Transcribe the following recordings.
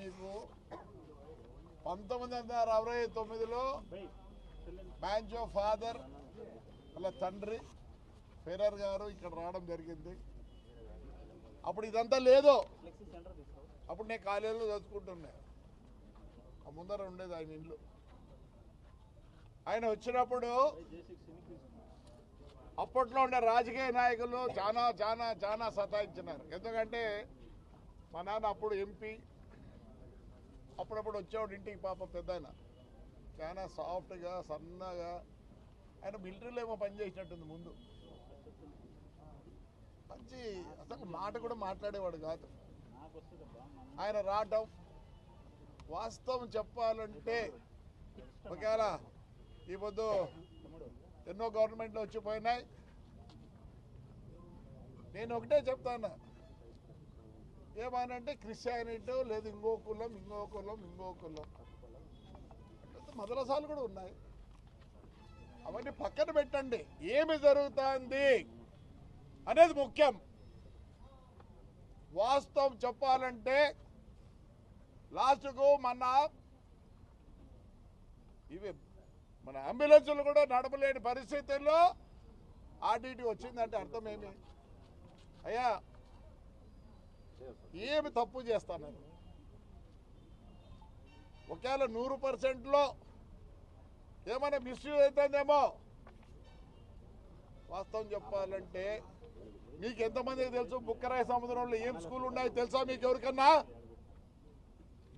మీకు పంతొమ్మిది వందల అరవై తొమ్మిదిలో బ్యాంచో ఫాదర్ వాళ్ళ తండ్రి ఫెరర్ గారు ఇక్కడ రావడం జరిగింది. అప్పుడు ఇదంతా లేదు. అప్పుడు నేను కాలేజీలో చదువుకుంటున్నా. ఆ ముందర ఉండేది ఆయన ఇల్లు. ఆయన వచ్చినప్పుడు అప్పట్లో ఉండే రాజకీయ నాయకులు చాలా చాలా చాలా సతాయించినారు. ఎందుకంటే మా నాన్న అప్పుడు ఎంపీ అప్పుడప్పుడు వచ్చేవాడు ఇంటికి పాప పెద్ద ఆయన చాలా సాఫ్ట్గా సన్నగా. ఆయన మిలిటరీలో ఏమో పనిచేసినట్టుంది ముందు. మంచి అసలు మాట కూడా మాట్లాడేవాడు కాదు. ఆయన రావటం వాస్తవం చెప్పాలంటే ఒకవేళ ఈ పొద్దు ఎన్నో గవర్నమెంట్లు వచ్చిపోయినాయి నేను ఒకటే చెప్తాను ఏమనంటే క్రిస్టియానిటీ లేదు ఇంకో కులం ఇంకో కులం ఇంకో కులం. మదరసాలు కూడా ఉన్నాయి. అవన్నీ పక్కన పెట్టండి. ఏమి జరుగుతుంది అనేది ముఖ్యం. వాస్తవం చెప్పాలంటే లాస్ట్కు మన ఇవి మన అంబులెన్సులు కూడా నడపలేని పరిస్థితుల్లో ఆర్టీటీ వచ్చిందంటే అర్థం ఏమి? అయ్యా ఏమి తప్పు చేస్తాను ఒకవేళ నూరు పర్సెంట్లో ఏమైనా మిస్యూజ్ అవుతుందేమో? వాస్తవం చెప్పాలంటే మీకు ఎంతమందికి తెలుసు? బుక్కరాయ సముద్రంలో ఏం స్కూల్ ఉన్నాయో తెలుసా మీకు ఎవరికన్నా?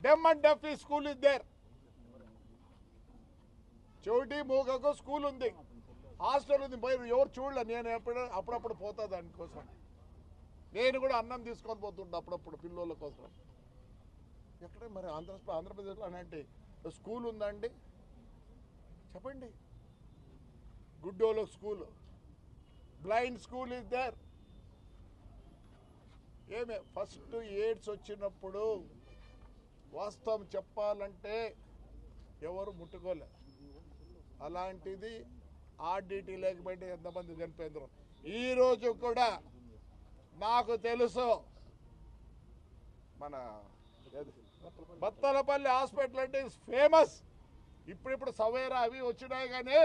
డెమ్ అండ్ డెఫ్ ఈ స్కూల్ ఇస్ దేర్ చెవిటి మూగకు స్కూల్ ఉంది. హాస్టల్ ఉంది. పోయి ఎవరు చూడలే? నేను ఎప్పుడు అప్పుడప్పుడు పోతా దానికోసం. నేను కూడా అన్నం తీసుకొని పోతుంటా అప్పుడప్పుడు పిల్లల కోసం. ఎక్కడ మరి ఆంధ్ర ఆంధ్రప్రదేశ్లో అంటే స్కూల్ ఉందండి? చెప్పండి. గుడ్డోలో school. Blind school is there. ఏమే ఫస్ట్ ఎయిడ్స్ వచ్చినప్పుడు వాస్తవం చెప్పాలంటే ఎవరు ముట్టుకోలే. అలాంటిది ఆర్డిటీ లేకపోతే ఎంతమంది చనిపోయిందో ఈరోజు కూడా నాకు తెలుసు. మన బత్తలపల్లి హాస్పిటల్ అంటే ఫేమస్ ఇప్పుడిప్పుడు సవేరా అవి వచ్చినాయి కానీ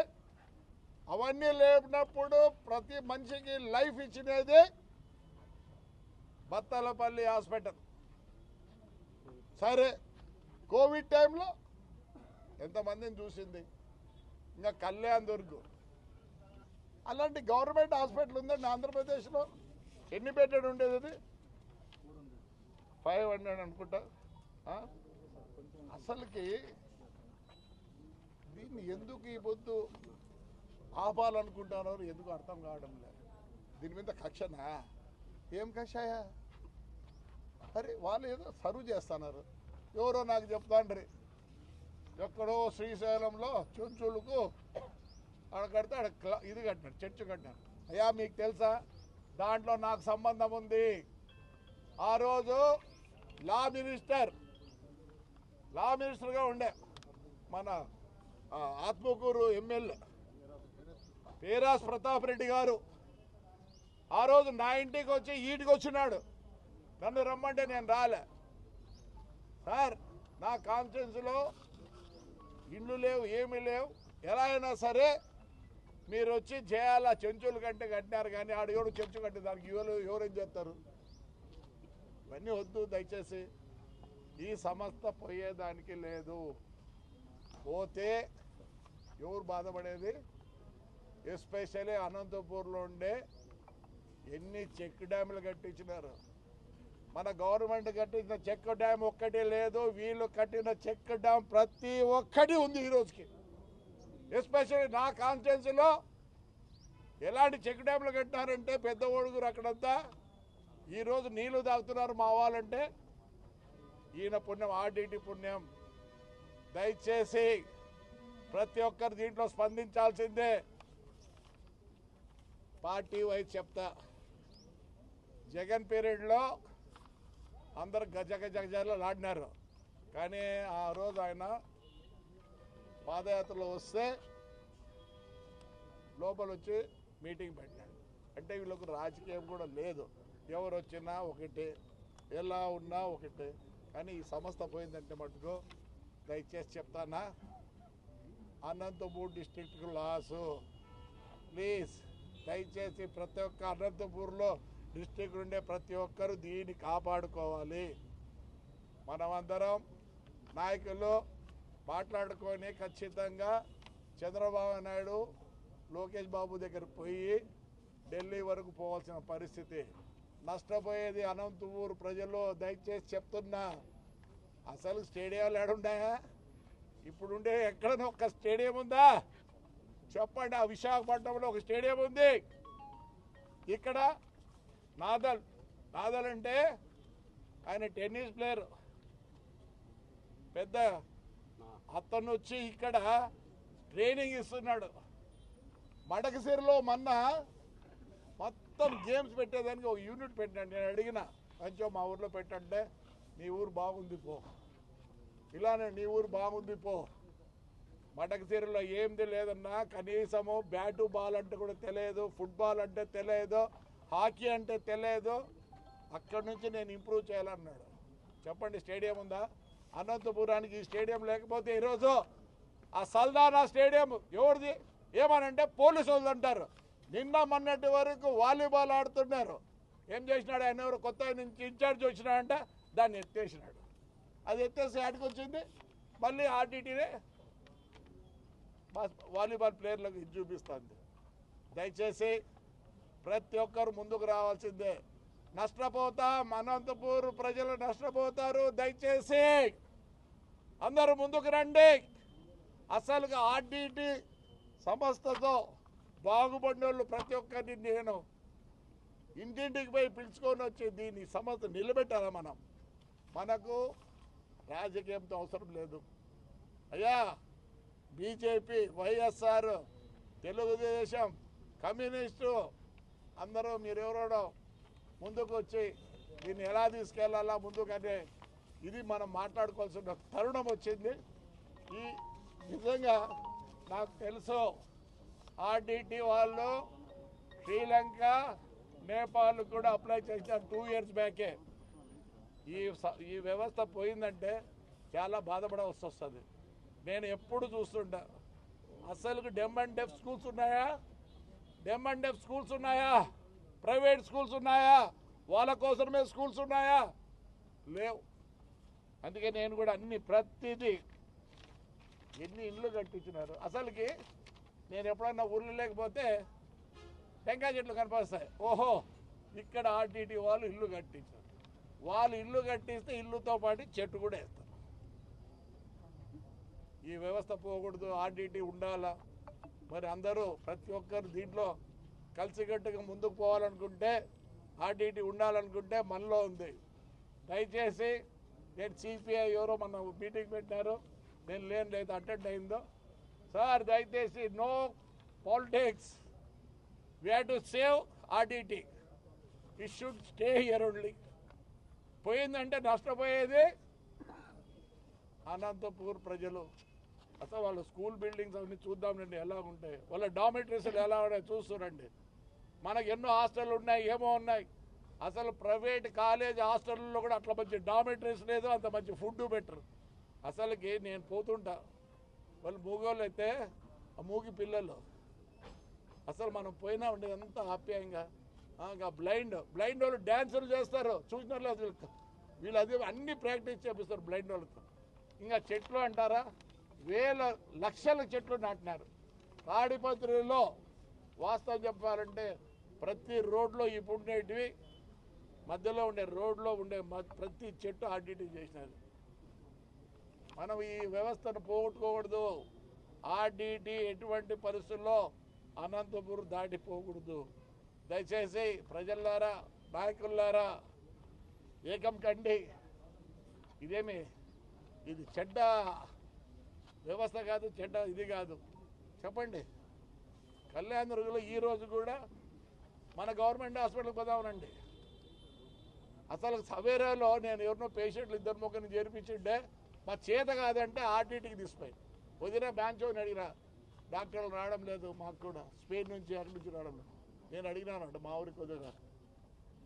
అవన్నీ లేనప్పుడు ప్రతి మనిషికి లైఫ్ ఇచ్చినది బత్తలపల్లి హాస్పిటల్. సరే కోవిడ్ టైంలో ఎంతమందిని చూసింది? ఇంకా కళ్యాణ్ దుర్గ్. అలాంటి గవర్నమెంట్ హాస్పిటల్ ఉందండి ఆంధ్రప్రదేశ్లో. ఎన్ని బెడ్డెడ్ ఉండేది అది? ఫైవ్ హండ్రెడ్ అనుకుంటా. అసలుకి దీన్ని ఎందుకు ఈ పొద్దు ఆపాలనుకుంటున్నారు ఎందుకు అర్థం కావడం లేదు దీని మీద కక్షనా? ఏం కక్షయా అరే వాళ్ళు ఏదో సర్వ్ చేస్తున్నారు. ఎవరో నాకు చెప్తాండ్రి. ఎక్కడో శ్రీశైలంలో చుంచులకు ఆడ కడితే ఆడ ఇది కట్టినాడు చర్చి కట్టినాడు. అయ్యా మీకు తెలుసా? దాంట్లో నాకు సంబంధం ఉంది. ఆ రోజు లా మినిస్టర్ లా మినిస్టర్గా ఉండే మన ఆత్మకూరు ఎమ్మెల్యే పేరాస్ ప్రతాప్ రెడ్డి గారు. ఆ రోజు నా ఇంటికి వచ్చి ఈటికి వచ్చినాడు. నన్ను రమ్మంటే నేను రాలే. సార్ నా కాన్ఫరెన్స్లో ఇండ్లు లేవు ఏమీ లేవు. ఎలా అయినా సరే మీరు వచ్చి చేయాలా? చెంచులు కంటే కట్టినారు కానీ ఆడు ఎవడు చెంచు కట్టే దానికి ఎవరు ఎవరేం చేస్తారు? ఇవన్నీ వద్దు దయచేసి. ఈ సంస్థ పోయేదానికి లేదు. పోతే ఎవరు బాధపడేది? ఎస్పెషల్లీ అనంతపూర్లో ఉండే ఎన్ని చెక్ డ్యాములు కట్టించినారు? మన గవర్నమెంట్ కట్టించిన చెక్ డ్యామ్ ఒక్కటి లేదు. వీళ్ళు కట్టిన చెక్ డ్యామ్ ప్రతి ఒక్కటి ఉంది ఈరోజుకి ఎస్పెషల్లీ నా కాన్స్టిట్యున్సీలో ఎలాంటి చెక్ డ్యామ్లు కట్టినారంటే పెద్ద ఓడుగురు అక్కడంతా. ఈరోజు నీళ్ళు తాగుతున్నారు మా వాళ్ళంటే. ఈయన పుణ్యం ఆర్డిటి పుణ్యం. దయచేసి ప్రతి ఒక్కరు దీంట్లో స్పందించాల్సిందే. పార్టీ వైజ్ చెప్తా. జగన్ పీరియడ్లో అందరు గజ గజ గజలో లాడినారు. కానీ ఆ రోజు ఆయన పాదయాత్రలో వస్తే లోపల వచ్చి మీటింగ్ పెట్టాడు అంటే వీళ్ళకు రాజకీయం కూడా లేదు. ఎవరు వచ్చినా ఒకటే ఎలా ఉన్నా ఒకటే. కానీ ఈ సంస్థ పోయిందంటే మటుకు దయచేసి చెప్తానా? అనంతపూర్ డిస్ట్రిక్ట్కి లాసు. ప్లీజ్ దయచేసి ప్రతి ఒక్క అనంతపూర్లో డిస్ట్రిక్ట్ ఉండే ప్రతి ఒక్కరు దీన్ని కాపాడుకోవాలి. మనమందరం నాయకులు మాట్లాడుకొని ఖచ్చితంగా చంద్రబాబు నాయుడు లోకేష్ బాబు దగ్గర పోయి ఢిల్లీ వరకు పోవాల్సిన పరిస్థితి నష్టపోయేది అనంతపూర్ ప్రజలు దయచేసి చెప్తున్నా అసలు స్టేడియాలు ఏడున్నాయా? ఇప్పుడుండే ఎక్కడనో ఒక స్టేడియం ఉందా? చెప్పండి ఆ విశాఖపట్నంలో ఒక స్టేడియం ఉంది. ఇక్కడ నాదల్ నాదల్ అంటే ఆయన టెన్నిస్ ప్లేయర్ పెద్ద అతను వచ్చి ఇక్కడ ట్రైనింగ్ ఇస్తున్నాడు. మడకసిరిలో మొన్న మొత్తం గేమ్స్ పెట్టేదానికి ఒక యూనిట్ పెట్టాను నేను అడిగిన కొంచెం మా ఊర్లో పెట్టంటే నీ ఊరు బాగుంది పో. ఇలానే నీ ఊరు బాగుంది పో. మడకసిరిలో ఏంది లేదన్నా కనీసము బ్యాటు బాల్ అంటే కూడా తెలియదు ఫుట్బాల్ అంటే తెలియదు హాకీ అంటే తెలియదు. అక్కడి నుంచి నేను ఇంప్రూవ్ చేయాలన్నాడు. చెప్పండి స్టేడియం ఉందా? అనంతపురానికి ఈ స్టేడియం లేకపోతే ఈరోజు ఆ సల్దానా స్టేడియం ఎవరిది? ఏమనంటే పోలీసు వాళ్ళు అంటారు. నిన్న మొన్నటి వరకు వాలీబాల్ ఆడుతున్నారు. ఏం చేసినాడు? ఆయన ఎవరు? కొత్త నుంచి ఇన్ఛార్జ్ వచ్చినాడంటే. దాన్ని ఎత్తేసినాడు. అది ఎత్తేసి ఆడికి వచ్చింది. మళ్ళీ ఆర్టీటీనే వాలీబాల్ ప్లేయర్లకు ఇది చూపిస్తుంది. దయచేసి ప్రతి ఒక్కరు ముందుకు రావాల్సిందే. నష్టపోతాం. అనంతపూర్ ప్రజలు నష్టపోతారు. దయచేసి అందరూ ముందుకు రండి. అసలుగా ఆర్డీటీ సంస్థతో బాగుపడినోళ్ళు ప్రతి ఒక్కరిని నేను ఇంటింటికి పోయి పిలుచుకొని వచ్చి దీన్ని సంస్థ నిలబెట్టాలి మనం? మనకు రాజకీయంతో అవసరం లేదు. అయ్యా బీజేపీ వైఎస్ఆర్ తెలుగుదేశం కమ్యూనిస్టు అందరూ మీరెవరో ముందుకు వచ్చి దీన్ని ఎలా తీసుకెళ్ళాలా ముందుకంటే ఇది మనం మాట్లాడుకోవాల్సిన తరుణం వచ్చింది. ఈ నిజంగా నాకు తెలుసు ఆర్డిటి వాళ్ళు శ్రీలంక నేపాల్ కూడా అప్లై చేశారు టూ ఇయర్స్ బ్యాకే. ఈ స- ఈ వ్యవస్థ పోయిందంటే చాలా బాధపడవలసి వస్తుంది. నేను ఎప్పుడు చూస్తుంటా అసలు డెమ్ అండ్ డెఫ్ స్కూల్స్ ఉన్నాయా? డెమ్ అండ్ డెఫ్ స్కూల్స్ ఉన్నాయా? ప్రైవేట్ స్కూల్స్ ఉన్నాయా? వాళ్ళ కోసమే స్కూల్స్ ఉన్నాయా? లేవు. అందుకే నేను కూడా అన్ని ప్రతిదీ ఎన్ని ఇండ్లు కట్టించినారు. అసలుకి నేను ఎప్పుడన్నా ఊళ్ళు లేకపోతే టెంకాయ చెట్లు కనిపిస్తాయి ఓహో ఇక్కడ ఆర్టీటీ వాళ్ళు ఇల్లు కట్టించారు. వాళ్ళు ఇల్లు కట్టిస్తే ఇల్లుతో పాటు చెట్టు కూడా వేస్తారు. ఈ వ్యవస్థ పోకూడదు ఆర్టీటీ ఉండాలా? మరి అందరూ ప్రతి ఒక్కరు దీంట్లో కలిసికట్టుగా ముందుకు పోవాలనుకుంటే ఆర్టీటీ ఉండాలనుకుంటే మనలో ఉంది. దయచేసి నేను సిపిఐ ఎవరో మన మీటింగ్ పెట్టారు నేను లేని లేదు అటెండ్ అయిందో. సార్ దయచేసి no politics. We have to save RTT it should stay here only పోయిందంటే నష్టపోయేది అనంతపూర్ ప్రజలు. అసలు వాళ్ళ స్కూల్ బిల్డింగ్స్ అవన్నీ చూద్దామండి ఎలా ఉంటాయి. వాళ్ళ డామిటరీస్ ఎలా ఉన్నాయి చూస్తురండి మనకు ఎన్నో హాస్టల్ ఉన్నాయి ఏమో ఉన్నాయి. అసలు ప్రైవేట్ కాలేజ్ హాస్టల్లో కూడా అట్లా మంచి డామిటరీస్ లేదు అంత మంచి ఫుడ్ బెటర్. అసలుకి నేను పోతుంటా. వాళ్ళు మూగోళ్ళు అయితే ఆ మూగి పిల్లలు. అసలు మనం పోయినా ఉండేది అంత ఆప్యాయంగా. ఇంకా బ్లైండ్ బ్లైండ్ వాళ్ళు డ్యాన్సులు చేస్తారు. చూసిన అసలు వీళ్ళు. వీళ్ళు అది అన్ని ప్రాక్టీస్ చేపిస్తారు బ్లైండ్ వాళ్ళతో. ఇంకా చెట్లు అంటారా? వేల లక్షల చెట్లు నాటినారు. తాడిపత్రిలో వాస్తవం చెప్పాలంటే ప్రతి రోడ్లో ఇప్పుడు ఉండేటివి మధ్యలో ఉండే రోడ్లో ఉండే మ- ప్రతి చెట్టు ఆర్డిటీ చేసినారు. మనం ఈ వ్యవస్థను పోగొట్టుకోకూడదు. ఆర్డిటి ఎటువంటి పరిస్థితుల్లో అనంతపురం దాటిపోకూడదు దయచేసి ప్రజల్లారా నాయకుల్లారా ఏకం కండి. ఇదేమి? ఇది చెడ్డ వ్యవస్థ కాదు చెడ్డ ఇది కాదు. చెప్పండి. కళ్యాణదుర్గలో ఈ రోజు కూడా మన గవర్నమెంట్ హాస్పిటల్కి పోదామనండి. అసలు సవేరాలో నేను ఎవరినో పేషెంట్లు ఇద్దరు ముగ్గురిని చేర్పించిండే మా చేత కాదంటే ఆర్టీటీకి తీసిపోయి వదిన బ్యాంచోని అడిగినా డాక్టర్లు రావడం లేదు మాకు కూడా స్పెయిన్ నుంచి అక్కడి నుంచి రావడం లేదు. నేను అడిగినానంట మా ఊరికి వదిన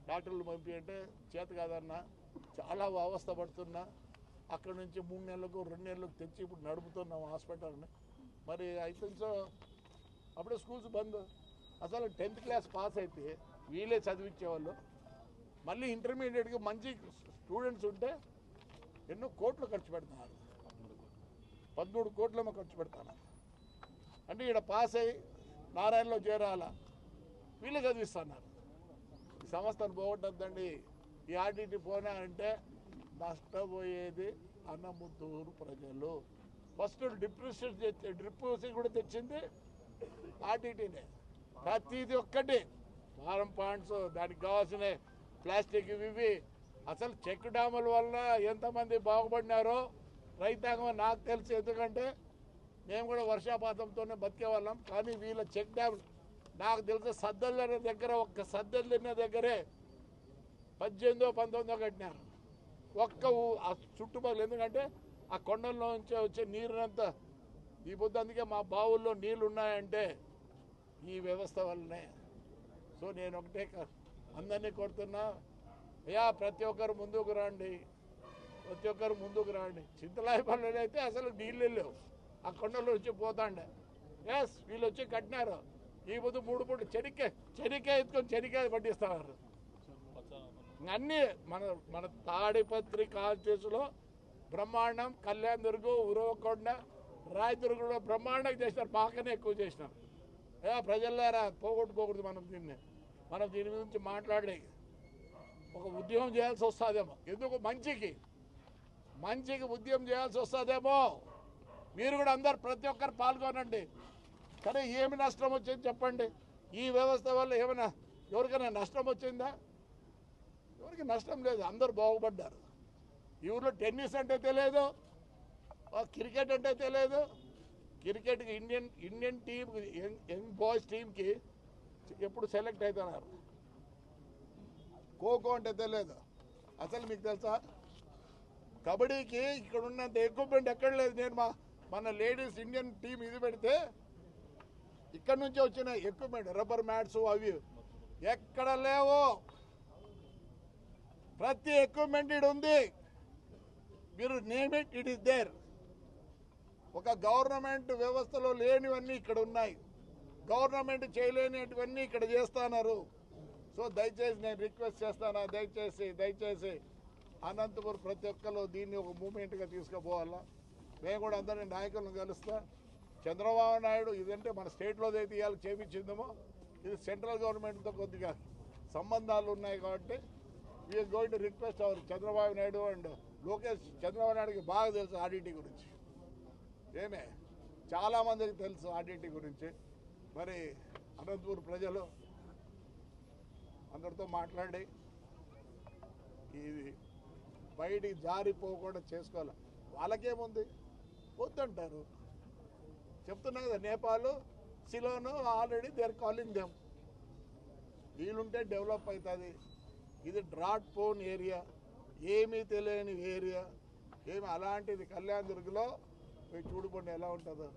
డాక్టర్లు పంపి అంటే చేత కాదన్నా చాలా అవస్థ పడుతున్నా అక్కడ నుంచి మూడు నెలలకు రెండు నెలలకు తెచ్చి ఇప్పుడు నడుపుతున్నాం హాస్పిటల్ని. మరి అయితే సో అప్పుడే స్కూల్స్ బంద్. అసలు టెన్త్ క్లాస్ పాస్ అయితే వీళ్ళే చదివించేవాళ్ళు. మళ్ళీ ఇంటర్మీడియట్కి మంచి స్టూడెంట్స్ ఉంటే ఎన్నో కోట్లు ఖర్చు పెడుతున్నారు పదమూడు కోట్లేమో ఖర్చు పెడతాను అంటే ఇక్కడ పాస్ అయ్యి నారాయణలో చేరాల? వీళ్ళు చదివిస్తున్నారు. ఈ సంస్థను పోగొట్టద్దండి. ఈ ఆర్టీటీ పోనా అంటే నష్టపోయేది అన్నముద్దూరు ప్రజలు. ఫస్ట్ డిప్రెషన్ డిప్రెషన్ కూడా తెచ్చింది ఆర్టీటీనే ప్రతిది ఒక్కటి. ఫారం పాయింట్స్ దానికి కావాల్సిన ప్లాస్టిక్ ఇవి అసలు చెక్ డ్యాముల వల్ల ఎంతమంది బాగుపడినారో రైతాంగం నాకు తెలుసు. ఎందుకంటే మేము కూడా వర్షాపాతంతోనే బతికే వాళ్ళం కానీ వీళ్ళ చెక్ డ్యామ్ నాకు తెలిసి సద్దెళ్ళిన దగ్గర ఒక్క సద్దెళ్ళిన దగ్గరే పద్దెనిమిదో పంతొమ్మిదో కట్టినారు. ఒక్క ఊ- ఆ చుట్టుపక్కల ఎందుకంటే ఆ కొండల్లో నుంచి వచ్చే నీరునంతా ఈ పొద్దు అందుకే మా బావుల్లో నీళ్ళు ఉన్నాయంటే ఈ వ్యవస్థ వల్లనే. సో నేను ఒకటే క- అందరినీ కొడుతున్నా. అయ్యా ప్రతి ఒక్కరు ముందుకు రండి. ప్రతి ఒక్కరు ముందుకు రండి. చింతలాయపల్లి అయితే అసలు నీళ్ళు లేవు. ఆ కొండలు వచ్చి పోతాండే. ఎస్ వీళ్ళు వచ్చి కట్టినారు. ఈ ముందు మూడు పూట చెనిక్కే చెనిక్కే ఎత్తుకొని చెనిక్కాయ పట్టిస్తున్నారు అన్నీ మన మన తాడిపత్రి కాల్చేసులో బ్రహ్మాండం కళ్యాణ్ దుర్గు ఉరవకొండ రాయదుర్గంలో బ్రహ్మాండంగా చేసినారు. పాకనే ఎక్కువ చేసినారు. ప్రజల్లారా పోగొట్టుకోకూడదు మనం దీన్ని. మనం దీని గురించి మాట్లాడే ఒక ఉద్యమం చేయాల్సి వస్తుందేమో. ఎందుకు? మంచికి. మంచికి ఉద్యమం చేయాల్సి వస్తుందేమో. మీరు కూడా అందరు ప్రతి ఒక్కరు పాల్గొనండి. కానీ ఏమి నష్టం వచ్చింది చెప్పండి. ఈ వ్యవస్థ వల్ల ఏమైనా ఎవరికైనా నష్టం వచ్చిందా? ఎవరికి నష్టం లేదు. అందరు బాగుపడ్డారు. ఈ ఊళ్ళో టెన్నిస్ అంటే తెలియదు క్రికెట్ అంటే తెలియదు క్రికెట్కి ఇండియన్ ఇండియన్ టీంకి యంగ్ యంగ్ బాయ్స్ టీంకి ఎప్పుడు సెలెక్ట్ అవుతున్నారు ఖోఖో అంటే తెలియదు. అసలు మీకు తెలుసా? కబడ్డీకి ఇక్కడ ఉన్నంత ఎక్విప్మెంట్ ఎక్కడ లేదు నేను మా మన లేడీస్ ఇండియన్ టీం ఇది పెడితే ఇక్కడ నుంచి వచ్చిన ఎక్విప్మెంట్ రబ్బర్ మ్యాట్స్ అవి ఎక్కడ లేవు. ప్రతి ఎక్విప్మెంట్ ఇడు ఉంది. మీరు name it it is there ఒక గవర్నమెంట్ వ్యవస్థలో లేనివన్నీ ఇక్కడ ఉన్నాయి. గవర్నమెంట్ చేయలేనివన్నీ ఇక్కడ చేస్తున్నారు. సో దయచేసి నేను రిక్వెస్ట్ చేస్తాను దయచేసి దయచేసి అనంతపురం ప్రతి ఒక్కరు దీన్ని ఒక మూమెంట్గా తీసుకుపోవాలా? మేము కూడా అందరినీ నాయకులను కలుస్తా. చంద్రబాబు నాయుడు ఇదంటే మన స్టేట్లో అయితే ఇవాళ చేపించిందేమో ఇది సెంట్రల్ గవర్నమెంట్తో కొద్దిగా సంబంధాలు ఉన్నాయి కాబట్టి we are going to request our Chandrababu Naidu and Lokesh Chandrababu నాయుడుకి బాగా తెలుసు ఆడిటీ గురించి. ఏమే? చాలామందికి తెలుసు ఆర్డిటీ గురించి. మరి అనంతపూర్ ప్రజలు అందరితో మాట్లాడి ఇది బయటికి జారిపోకుండా చేసుకోవాలి. వాళ్ళకేముంది? వద్దంటారు. చెప్తున్నా కదా Nepal Ceylon already there calling them. వీలుంటే డెవలప్ అవుతుంది. ఇది డ్రాట్ పోన్ ఏరియా. ఏమీ తెలియని ఏరియా. ఏమి అలాంటిది కళ్యాణ్ దుర్గలో పోయి చూడుకోండి ఎలా ఉంటుందో.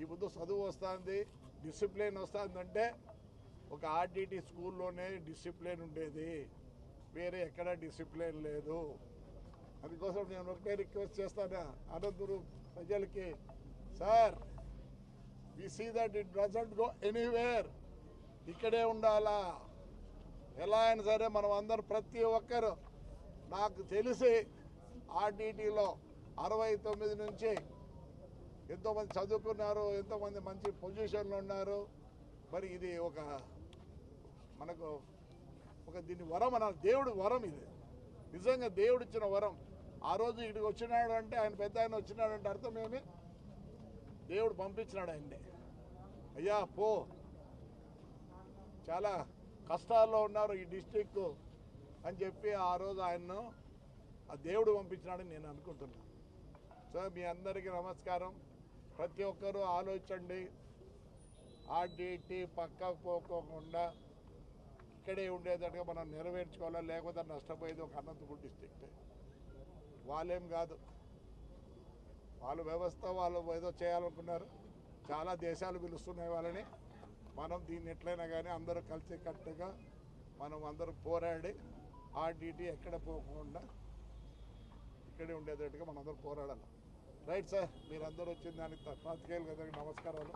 ఈ పొద్దు చదువు వస్తుంది. డిసిప్లిన్ వస్తుందంటే ఒక ఆర్డిటి స్కూల్లోనే డిసిప్లిన్ ఉండేది. వేరే ఎక్కడ డిసిప్లిన్ లేదు. అందుకోసం నేను ఒకటే రిక్వెస్ట్ చేస్తాను అనంతపురం ప్రజలకి. Sir we see that it doesn't go anywhere ఇక్కడే ఉండాలా? ఎలా అయినా సరే మనం అందరు ప్రతి ఒక్కరు నాకు తెలిసి ఆర్డిటీలో అరవై తొమ్మిది నుంచి ఎంతోమంది చదువుకున్నారు ఎంతోమంది మంచి పొజిషన్లో ఉన్నారు. మరి ఇది ఒక మనకు ఒక దీని వరం అన్నారు దేవుడు వరం ఇది. నిజంగా దేవుడు ఇచ్చిన వరం. ఆ రోజు ఇక్కడికి వచ్చినాడు అంటే ఆయన పెద్ద ఆయన వచ్చినాడు అంటే అర్థం ఏమి? దేవుడు పంపించినాడు ఆయన్ని. అయ్యా పో. చాలా కష్టాల్లో ఉన్నారు ఈ డిస్టిక్ అని చెప్పి ఆ రోజు ఆయన్ను ఆ దేవుడు పంపించినాడని నేను అనుకుంటున్నాను సో మీ అందరికీ నమస్కారం. ప్రతి ఒక్కరూ ఆలోచండి ఆర్డిటి పక్కకు పోకోకుండా ఇక్కడే ఉండేటట్టుగా మనం నెరవేర్చుకోవాలా? లేకపోతే నష్టపోయేది ఒక అనంతపురం డిస్టిక్ట్ వాళ్ళేం కాదు. వాళ్ళ వ్యవస్థ వాళ్ళు ఏదో చేయాలనుకున్నారు. చాలా దేశాలు పిలుస్తున్నాయి వాళ్ళని. మనం దీన్ని ఎట్లయినా కానీ అందరూ కలిసి కట్టుగా మనం అందరూ పోరాడి ఆర్డీటీ ఎక్కడ పోకుండా ఇక్కడే ఉండేటట్టుగా మనందరం పోరాడాలి? రైట్ సార్ మీరందరూ వచ్చిన దానికి పాతికేయులు కదా నమస్కారాలు.